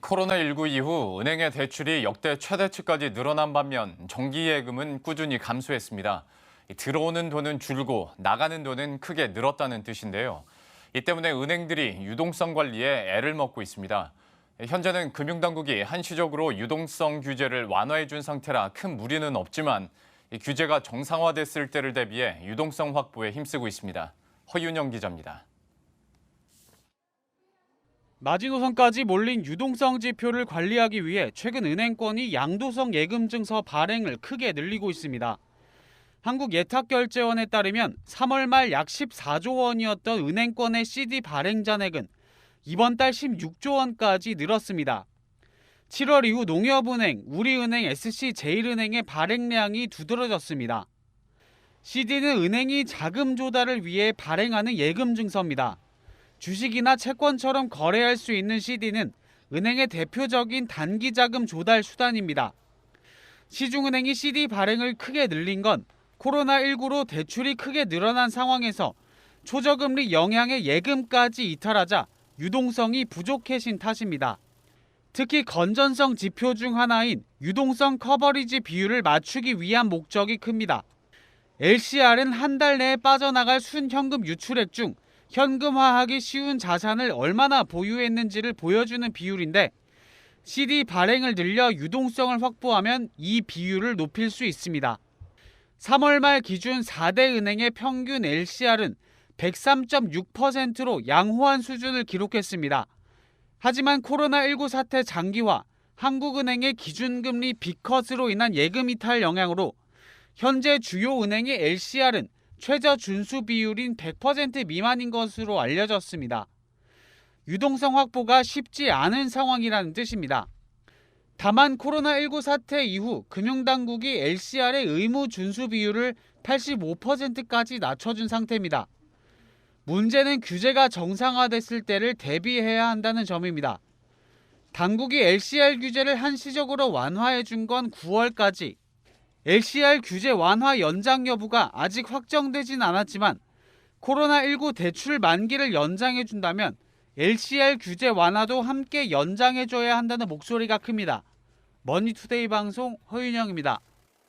코로나19 이후 은행의 대출이 역대 최대치까지 늘어난 반면 정기 예금은 꾸준히 감소했습니다. 들어오는 돈은 줄고 나가는 돈은 크게 늘었다는 뜻인데요. 이 때문에 은행들이 유동성 관리에 애를 먹고 있습니다. 현재는 금융당국이 한시적으로 유동성 규제를 완화해 준 상태라 큰 무리는 없지만 이 규제가 정상화됐을 때를 대비해 유동성 확보에 힘쓰고 있습니다. 허윤영 기자입니다. 마지노선까지 몰린 유동성 지표를 관리하기 위해 최근 은행권이 양도성 예금 증서 발행을 크게 늘리고 있습니다. 한국예탁결제원에 따르면 3월 말 약 14조 원이었던 은행권의 CD 발행 잔액은 이번 달 16조 원까지 늘었습니다. 7월 이후 농협은행, 우리은행, SC제일은행의 발행량이 두드러졌습니다. CD는 은행이 자금 조달을 위해 발행하는 예금 증서입니다. 주식이나 채권처럼 거래할 수 있는 CD는 은행의 대표적인 단기 자금 조달 수단입니다. 시중은행이 CD 발행을 크게 늘린 건 코로나19로 대출이 크게 늘어난 상황에서 초저금리 영향의 예금까지 이탈하자 유동성이 부족해진 탓입니다. 특히 건전성 지표 중 하나인 유동성 커버리지 비율을 맞추기 위한 목적이 큽니다. LCR은 한 달 내에 빠져나갈 순현금 유출액 중 현금화하기 쉬운 자산을 얼마나 보유했는지를 보여주는 비율인데 CD 발행을 늘려 유동성을 확보하면 이 비율을 높일 수 있습니다. 3월 말 기준 4대 은행의 평균 LCR은 103.6%로 양호한 수준을 기록했습니다. 하지만 코로나19 사태 장기화, 한국은행의 기준금리 비컷으로 인한 예금 이탈 영향으로 현재 주요 은행의 LCR은 최저 준수 비율인 100% 미만인 것으로 알려졌습니다. 유동성 확보가 쉽지 않은 상황이라는 뜻입니다. 다만 코로나19 사태 이후 금융당국이 LCR의 의무 준수 비율을 85%까지 낮춰준 상태입니다. 문제는 규제가 정상화됐을 때를 대비해야 한다는 점입니다. 당국이 LCR 규제를 한시적으로 완화해 준 건 9월까지 LCR 규제 완화 연장 여부가 아직 확정되진 않았지만 코로나19 대출 만기를 연장해 준다면 LCR 규제 완화도 함께 연장해 줘야 한다는 목소리가 큽니다. 머니투데이 방송 허윤영입니다.